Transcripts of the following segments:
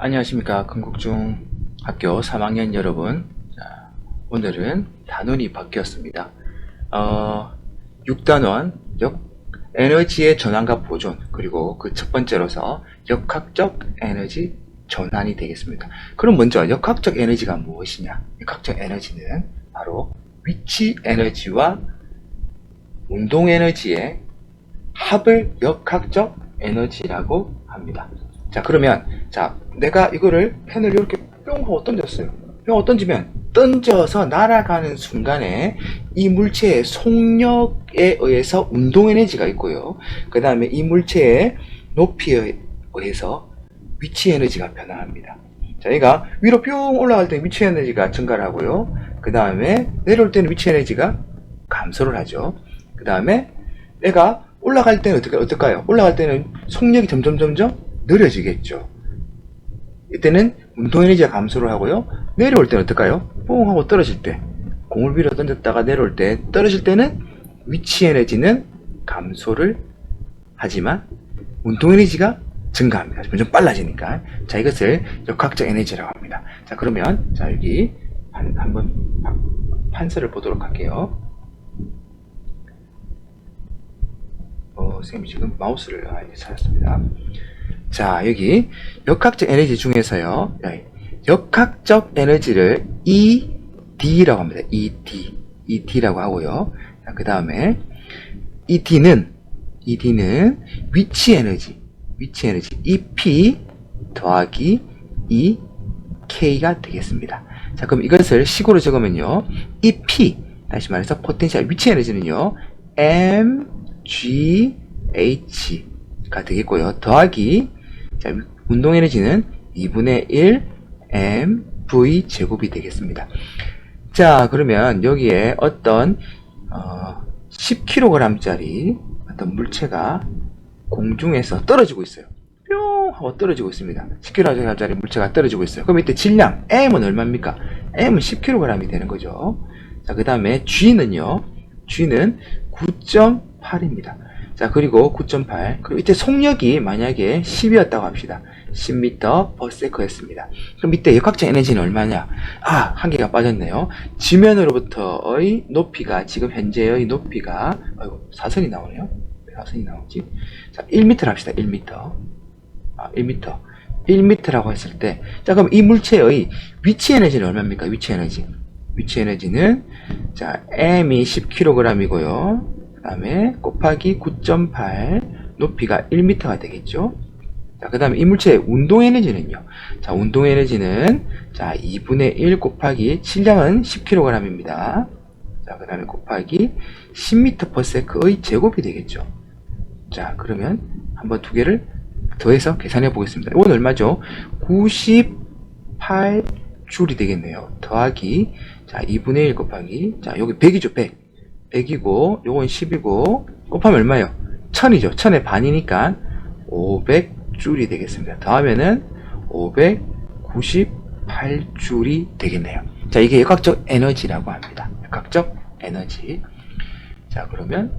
안녕하십니까 건국중 학교 3학년 여러분. 자, 오늘은 단원이 바뀌었습니다. 어, 6단원 역 에너지의 전환과 보존 그리고 그 첫 번째로서 역학적 에너지 전환이 되겠습니다. 그럼 먼저 역학적 에너지가 무엇이냐? 역학적 에너지는 바로 위치 에너지와 운동 에너지의 합을 역학적 에너지라고 합니다 자 그러면 자 내가 이거를 펜을 이렇게 뿅 하고 던졌어요. 뿅 하고 던지면 던져서 날아가는 순간에 이 물체의 속력에 의해서 운동 에너지가 있고요. 그 다음에 이 물체의 높이에 의해서 위치 에너지가 변화합니다. 자 얘가 위로 뿅 올라갈 때 위치 에너지가 증가를 하고요. 그 다음에 내려올 때는 위치 에너지가 감소를 하죠. 그 다음에 얘가 올라갈 때는 어떨까, 어떨까요? 올라갈 때는 속력이 점점 점점 느려지겠죠. 이때는 운동 에너지가 감소를 하고요. 내려올 때는 어떨까요? 뽕 하고 떨어질 때 공을 위로 던졌다가 내려올 때 떨어질 때는 위치 에너지는 감소를 하지만 운동 에너지가 증가합니다. 점점 빨라지니까. 자, 이것을 역학적 에너지라고 합니다. 자, 그러면 자, 여기 한, 한번 판- 판서를 보도록 할게요. 어, 선생님이 지금 마우스를 아, 이제 찾았습니다. 자, 여기 역학적 에너지 중에서요. 야, 역학적 에너지를 ED라고 합니다. ED. ED라고 하고요. 자, 그 다음에 ED는 ED는 위치 에너지. 위치 에너지 EP 더하기 EK가 되겠습니다. 자, 그럼 이것을 식으로 적으면요. EP 다시 말해서 포텐셜 위치 에너지는요. mgh가 되겠고요. 더하기 자, 운동 에너지는 2분의 1 mv 제곱이 되겠습니다. 자, 그러면 여기에 어떤 어, 10kg짜리 어떤 물체가 공중에서 떨어지고 있어요. 뿅 하고 떨어지고 있습니다. 10kg짜리 물체가 떨어지고 있어요. 그럼 이때 질량 m은 얼마입니까? m은 10kg이 되는 거죠. 자, 그 다음에 g는요. g는 9.8입니다. 자, 그리고 9.8. 그리고 이때 속력이 만약에 10이었다고 합시다. 10m per sec였습니다. 그럼 이때 역학적 에너지는 얼마냐? 아, 한 개가 빠졌네요. 지면으로부터의 높이가, 지금 현재의 높이가, 아이고, 사선이 나오네요. 왜 사선이 나오지? 자, 1m 합시다. 1m. 아, 1m. 1m라고 했을 때, 자, 그럼 이 물체의 위치 에너지는 얼마입니까? 위치 에너지. 위치 에너지는, 자, m이 10kg이고요. 그 다음에 곱하기 9.8 높이가 1m가 되겠죠. 자, 그 다음에 이 물체의 운동 에너지는요. 자, 운동 에너지는 자, 2분의 1 곱하기 질량은 10kg입니다. 자, 그 다음에 곱하기 10m per sec의 제곱이 되겠죠. 자, 그러면 한번 두 개를 더해서 계산해 보겠습니다. 이건 얼마죠? 98줄이 되겠네요. 더하기 자, 2분의 1 곱하기 자, 여기 100이죠, 100. 100이고 요건 10이고 곱하면 얼마예요? 1000이죠. 1000의 반이니까 500줄이 되겠습니다. 더하면은 598줄이 되겠네요. 자, 이게 역학적 에너지라고 합니다. 역학적 에너지. 자, 그러면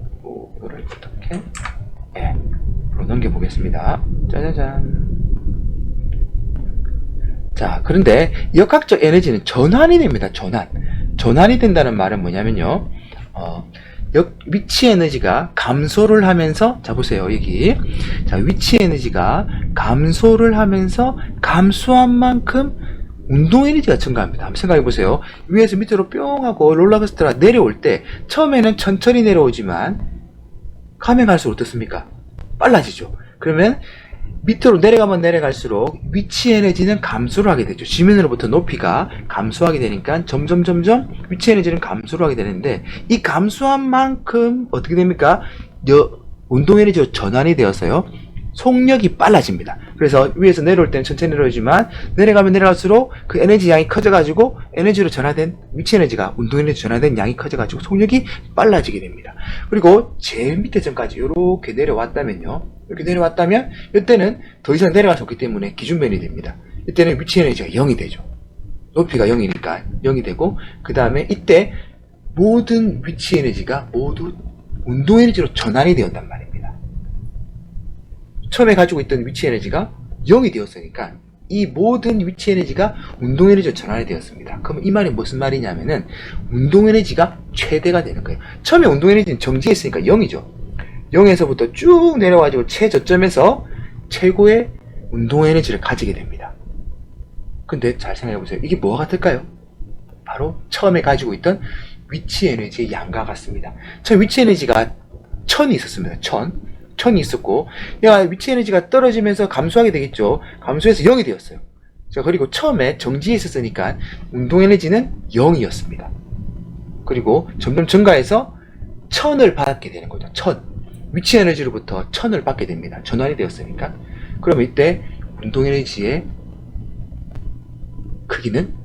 이거를 어떻게 예, 으로 넘겨 보겠습니다. 짜자잔. 자, 그런데 역학적 에너지는 전환이 됩니다. 전환. 전환이 된다는 말은 뭐냐면요. 어, 역, 위치 에너지가 감소를 하면서, 자, 보세요, 여기. 자, 위치 에너지가 감소를 하면서 감소한 만큼 운동 에너지가 증가합니다. 한번 생각해 보세요. 위에서 밑으로 뿅 하고 롤러코스터가 내려올 때, 처음에는 천천히 내려오지만, 가면 갈수록 어떻습니까? 빨라지죠. 그러면, 밑으로 내려가면 내려갈수록 위치 에너지는 감소를 하게 되죠. 지면으로부터 높이가 감소하게 되니까 점점 점점 위치 에너지는 감소를 하게 되는데 이 감소한 만큼 어떻게 됩니까? 여- 운동 에너지로 전환이 되어서요. 속력이 빨라집니다. 그래서 위에서 내려올 때는 천천히 내려오지만 내려가면 내려갈수록 그 에너지 양이 커져가지고 에너지로 전환된 위치 에너지가 운동 에너지 전환된 양이 커져가지고 속력이 빨라지게 됩니다. 그리고 제일 밑에 점까지 이렇게 내려왔다면요. 이렇게 내려왔다면 이때는 더 이상 내려갈 수 없기 때문에 기준면이 됩니다. 이때는 위치 에너지가 0이 되죠. 높이가 0이니까 0이 되고 그 다음에 이때 모든 위치 에너지가 모두 운동 에너지로 전환이 되었단 말입니다. 처음에 가지고 있던 위치 에너지가 0이 되었으니까 이 모든 위치 에너지가 운동 에너지로 전환이 되었습니다. 그럼 이 말이 무슨 말이냐면은 운동 에너지가 최대가 되는 거예요. 처음에 운동 에너지는 정지에 있으니까 0이죠. 0에서부터 쭉 내려와가지고 최저점에서 최고의 운동 에너지를 가지게 됩니다. 근데 잘 생각해 보세요. 이게 뭐와 같을까요? 바로 처음에 가지고 있던 위치 에너지의 양과 같습니다. 처음 위치 에너지가 천이 있었습니다. 천. 천이 있었고, 야, 위치 에너지가 떨어지면서 감소하게 되겠죠. 감소해서 0이 되었어요. 자, 그리고 처음에 정지에 있었으니까 운동 에너지는 0이었습니다. 그리고 점점 증가해서 천을 받게 되는 거죠. 천. 위치 에너지로부터 천을 받게 됩니다. 전환이 되었으니까. 그러면 이때 운동 에너지의 크기는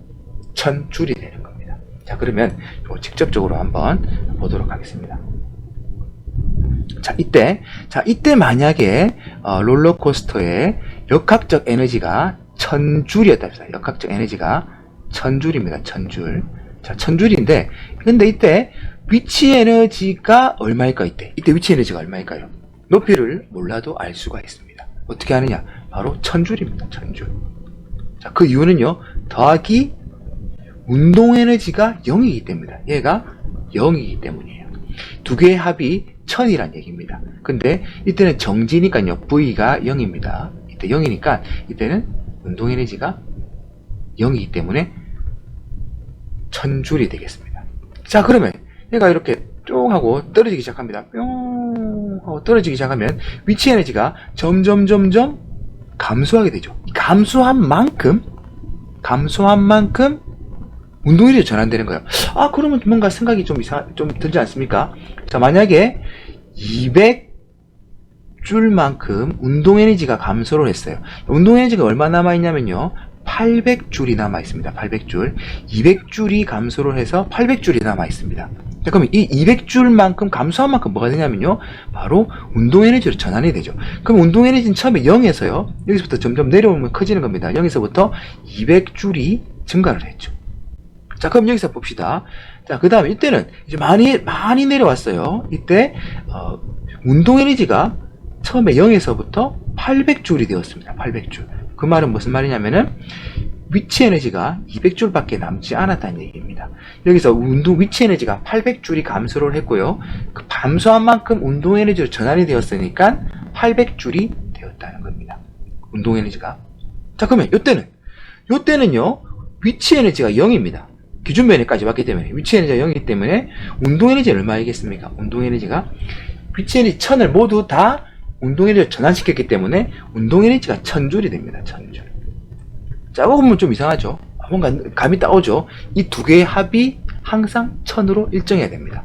천 줄이 되는 겁니다. 자, 그러면 직접적으로 한번 보도록 하겠습니다. 자, 이때, 자, 이때 만약에 어, 롤러코스터의 역학적 에너지가 천 줄이었다. 합시다. 역학적 에너지가 천 줄입니다. 천 줄. 자, 천 줄인데, 근데 이때 위치 에너지가 얼마일까 이때? 이때 위치 에너지가 얼마일까요? 높이를 몰라도 알 수가 있습니다. 어떻게 하느냐? 바로 천 줄입니다. 천 줄. 자, 그 이유는요, 더하기 운동 에너지가 0이기 때문이다. 얘가 0이기 때문이에요. 두 개의 합이 1000이란 얘기입니다. 근데 이때는 정지니까요, V가 0입니다. 이때 0이니까 이때는 운동 에너지가 0이기 때문에 1000줄이 되겠습니다. 자, 그러면 얘가 이렇게 쫑 하고 떨어지기 시작합니다. 뿅 하고 떨어지기 시작하면 위치 에너지가 점점 점점 감소하게 되죠. 감소한 만큼 감소한 만큼 운동률이 전환되는 거예요. 아, 그러면 뭔가 생각이 좀 이상, 좀 들지 않습니까? 자, 만약에 200 줄만큼 운동 에너지가 감소를 했어요. 운동 에너지가 얼마 남아 있냐면요. 800줄이 남아 있습니다. 800줄. 200줄이 감소를 해서 800줄이 남아 있습니다. 자, 그러면 이 200줄만큼 감소한 만큼 뭐가 되냐면요. 바로 운동 에너지로 전환이 되죠. 그럼 운동 에너지는 처음에 0에서요. 여기서부터 점점 내려오면 커지는 겁니다. 0에서부터 200줄이 증가를 했죠. 자, 그럼 여기서 봅시다. 자, 그 다음에 이때는 이제 많이, 많이 내려왔어요. 이때, 어, 운동 에너지가 처음에 0에서부터 800줄이 되었습니다. 800줄. 그 말은 무슨 말이냐면은, 위치 에너지가 200줄밖에 남지 않았다는 얘기입니다. 여기서 운동 위치 에너지가 800줄이 감소를 했고요. 그 감소한 만큼 운동 에너지로 전환이 되었으니까 800줄이 되었다는 겁니다. 운동 에너지가. 자, 그러면 이때는, 이때는요, 위치 에너지가 0입니다. 기준 면에까지 왔기 때문에 위치 에너지가 0이기 때문에 운동 에너지는 얼마이겠습니까? 운동 에너지가 위치 에너지 1000을 모두 다 운동 에너지로 전환시켰기 때문에 운동 에너지가 1000줄이 됩니다. 1000줄. 짜고 보면 좀 이상하죠? 뭔가 감이 따오죠? 이 두 개의 합이 항상 1000으로 일정해야 됩니다.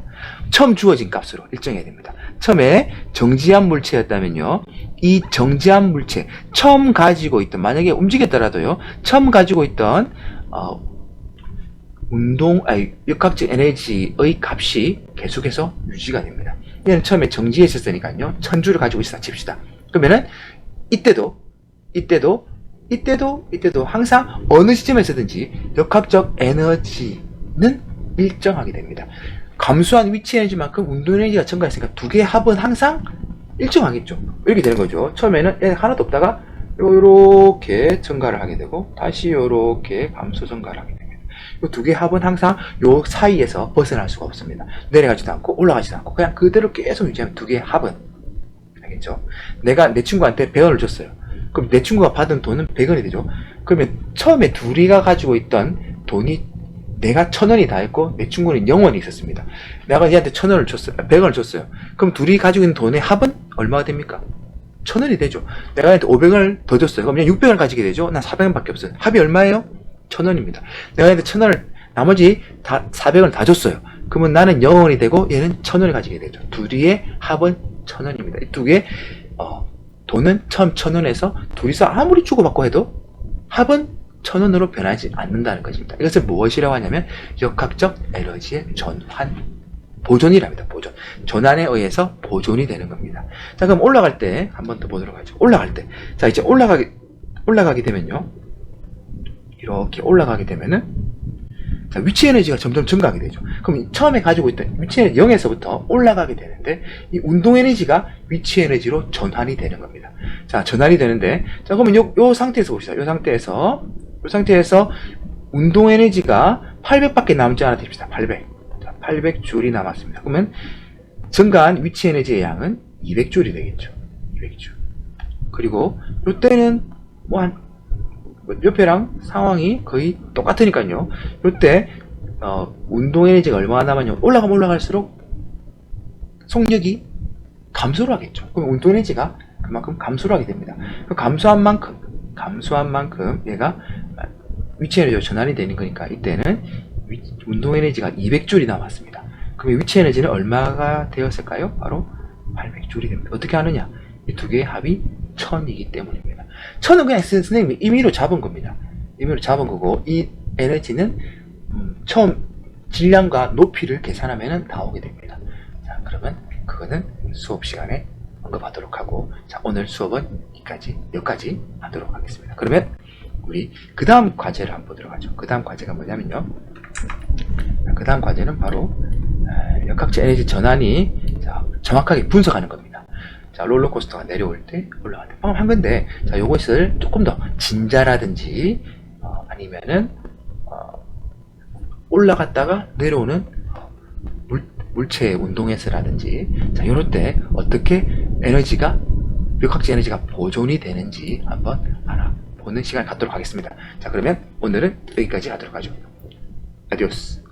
처음 주어진 값으로 일정해야 됩니다. 처음에 정지한 물체였다면요. 이 정지한 물체, 처음 가지고 있던, 만약에 움직였더라도요. 처음 가지고 있던, 어, 운동, 아니, 역학적 에너지의 값이 계속해서 유지가 됩니다. 얘는 처음에 정지해 있었으니까요. 천주를 가지고 있었다 칩시다. 그러면은, 이때도, 이때도, 이때도, 이때도 항상 어느 시점에서든지 역학적 에너지는 일정하게 됩니다. 감소한 위치 에너지만큼 운동 에너지가 증가했으니까 두 개의 합은 항상 일정하겠죠. 이렇게 되는 거죠. 처음에는 얘 하나도 없다가 요렇게 증가를 하게 되고 다시 요렇게 감소 증가를 하게 됩니다. 이두 개의 합은 항상 요 사이에서 벗어날 수가 없습니다. 내려가지도 않고 올라가지도 않고 그냥 그대로 계속 유지하면 두 개의 합은 알겠죠? 내가 내 친구한테 100원을 줬어요. 그럼 내 친구가 받은 돈은 100원이 되죠. 그러면 처음에 둘이가 가지고 있던 돈이 내가 천 원이 다 했고 내 친구는 0원이 있었습니다. 내가 얘한테 천 원을 줬어요. 100원을 줬어요. 그럼 둘이 가지고 있는 돈의 합은 얼마가 됩니까? 천 원이 되죠. 내가 얘한테 500원을 더 줬어요. 그럼 그냥 600원을 가지게 되죠. 난 400원밖에 없어요. 합이 얼마예요? 천 원입니다. 내가 얘한테 천 원을 나머지 다 400원을 다 줬어요. 그러면 나는 0원이 되고 얘는 천 원을 가지게 되죠. 둘이의 합은 천 원입니다. 이 두 개, 어, 돈은 처음 천 원에서 둘이서 아무리 주고받고 해도 합은 천 원으로 변하지 않는다는 것입니다. 이것을 무엇이라고 하냐면 역학적 에너지의 전환 보존이랍니다. 보존. 전환에 의해서 보존이 되는 겁니다. 자, 그럼 올라갈 때 한 번 더 보도록 하죠. 올라갈 때. 자, 이제 올라가게 올라가게 되면요. 이렇게 올라가게 되면은 자, 위치 에너지가 점점 증가하게 되죠. 그럼 처음에 가지고 있던 위치 에너지 0에서부터 올라가게 되는데 이 운동 에너지가 위치 에너지로 전환이 되는 겁니다. 자, 전환이 되는데, 자, 그러면 요, 요 상태에서 봅시다. 요 상태에서, 요 상태에서 운동 에너지가 800밖에 남지 않아 됩시다. 800. 자, 800줄이 남았습니다. 그러면 증가한 위치 에너지의 양은 200줄이 되겠죠. 200줄. 그리고 요때는 뭐 한, 뭐 옆에랑 상황이 거의 똑같으니까요. 요때, 어, 운동 에너지가 얼마나 남았냐. 올라가면 올라갈수록 속력이 감소를 하겠죠. 그럼 운동 에너지가 그만큼 감소를 하게 됩니다. 그 감소한 만큼, 감소한 만큼 얘가 위치 에너지가 전환이 되는 거니까 이때는 위- 운동 에너지가 200줄이 남았습니다. 그럼 위치 에너지는 얼마가 되었을까요? 바로 800줄이 됩니다. 어떻게 하느냐? 이 두 개의 합이 1000이기 때문입니다. 1000은 그냥 선- 선생님이 임의로 잡은 겁니다. 임의로 잡은 거고 이 에너지는 음, 처음 질량과 높이를 계산하면 나오게 됩니다. 자, 그러면 그거는 수업 시간에 언급하도록 하고 자, 오늘 수업은 여기까지 여기까지 하도록 하겠습니다. 그러면 우리 그 다음 과제를 한번 보도록 하죠. 그 다음 과제가 뭐냐면요. 그 다음 과제는 바로 아, 역학적 에너지 전환이 자, 정확하게 분석하는 겁니다. 자, 롤러코스터가 내려올 때 올라갈 때 방금 한 건데 자, 요것을 조금 더 진자라든지 어, 아니면은 어, 올라갔다가 내려오는 물, 물체의 운동에서라든지 자, 요럴 때 어떻게 에너지가 역학적 에너지가 보존이 되는지 한번 알아보는 시간 갖도록 하겠습니다. 자, 그러면 오늘은 여기까지 하도록 하죠. 아디오스.